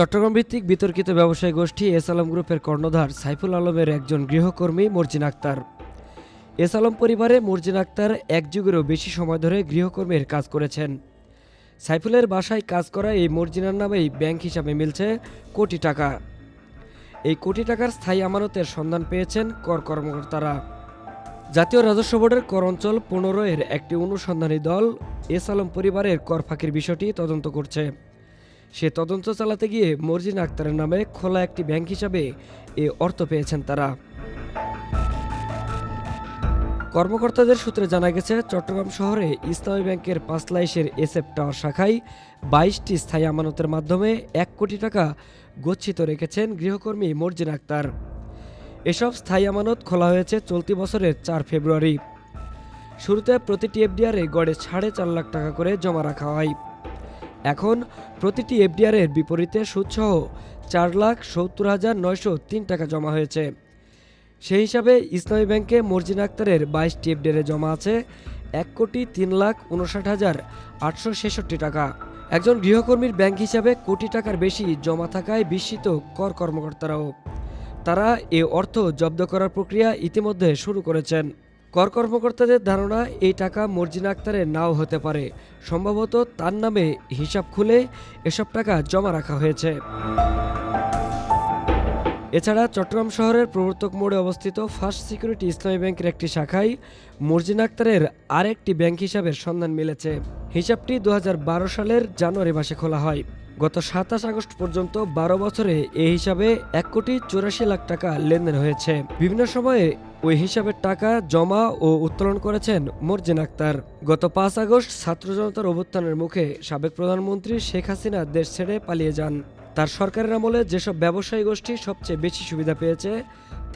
চট্টগ্রাম ভিত্তিক বিতর্কিত ব্যবসায়ী গোষ্ঠী এস আলম গ্রুপের কর্ণধার সাইফুল আলমের একজন গৃহকর্মী মর্জিন আক্তার। এস আলম পরিবারে মর্জিন আক্তার এক যুগেরও বেশি সময় ধরে গৃহকর্মীর কাজ করেছেন। সাইফুলের বাসায় কাজ করা এই মর্জিনার নামেই ব্যাংক হিসাবে মিলছে কোটি টাকা। এই কোটি টাকার স্থায়ী আমানতের সন্ধান পেয়েছেন কর কর্মকর্তারা। জাতীয় রাজস্ব বোর্ডের কর অঞ্চল পনেরো এর একটি অনুসন্ধানী দল এস আলম পরিবারের কর ফাঁকির বিষয়টি তদন্ত করছে। সে তদন্ত চালাতে গিয়ে মর্জিন আক্তারের নামে খোলা একটি ব্যাংক হিসাবে এ অর্থ পেয়েছেন তারা। কর্মকর্তাদের সূত্রে জানা গেছে, চট্টগ্রাম শহরে ইসলামী ব্যাংকের পাঁচলাইশের এসএফ টাওয়ার শাখায় বাইশটি স্থায়ী আমানতের মাধ্যমে এক কোটি টাকা গচ্ছিত রেখেছেন গৃহকর্মী মর্জিন আক্তার। এসব স্থায়ী আমানত খোলা হয়েছে চলতি বছরের চার ফেব্রুয়ারি। শুরুতে প্রতিটি এফডিআরে গড়ে সাড়ে চার লাখ টাকা করে জমা রাখা হয়। এখন প্রতিটি এফডিআরের বিপরীতে সুদসহ চার লাখ সত্তর হাজার নয়শো তিন টাকা জমা হয়েছে। সেই হিসাবে ইসলামী ব্যাংকে মর্জিন আক্তারের বাইশটি এফডিআরে জমা আছে এক কোটি তিন লাখ উনষাট হাজার আটশো ছেষট্টি টাকা। একজন গৃহকর্মীর ব্যাংক হিসাবে কোটি টাকার বেশি জমা থাকায় বিস্মিত কর কর্মকর্তারাও। তারা এ অর্থ জব্দ করার প্রক্রিয়া ইতিমধ্যে শুরু করেছেন। কর কর্মকর্তাদের ধারণা, এই টাকা মর্জিন আক্তারের নাও হতে পারে। সম্ভবত তার নামে হিসাব খুলে এসব টাকা জমা রাখা হয়েছে। এছাড়া চট্টগ্রাম শহরের প্রবর্তক মোড়ে অবস্থিত ফার্স্ট সিকিউরিটি ইসলামী ব্যাংকের একটি শাখায় মর্জিন আক্তারের আরেকটি ব্যাংক হিসাবের সন্ধান মিলেছে। হিসাবটি দু হাজার বারো সালের জানুয়ারি মাসে খোলা হয়। গত সাতাশ আগস্ট পর্যন্ত বারো বছরে এ হিসাবে এক কোটি চুরাশি লাখ টাকা লেনদেন হয়েছে। বিভিন্ন সময়ে ওই হিসাবে টাকা জমা ও উত্তোলন করেছেন মর্জিন আক্তার। গত পাঁচ আগস্ট ছাত্র জনতার অভ্যুত্থানের মুখে সাবেক প্রধানমন্ত্রী শেখ হাসিনা দেশ ছেড়ে পালিয়ে যান। তার সরকারের আমলে যেসব ব্যবসায়ী গোষ্ঠী সবচেয়ে বেশি সুবিধা পেয়েছে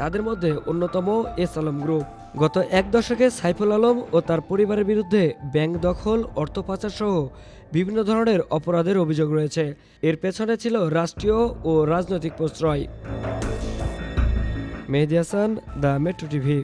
তাদের মধ্যে অন্যতম এস আলম গ্রুপ। গত এক দশকে সাইফুল আলম ও তার পরিবারের বিরুদ্ধে ব্যাংক দখল, অর্থ পাচার সহ বিভিন্ন ধরনের অপরাধের অভিযোগ রয়েছে। এর পেছনে ছিল রাষ্ট্রীয় ও রাজনৈতিক প্রশ্রয়। Mehedi Hasan, the metro TV.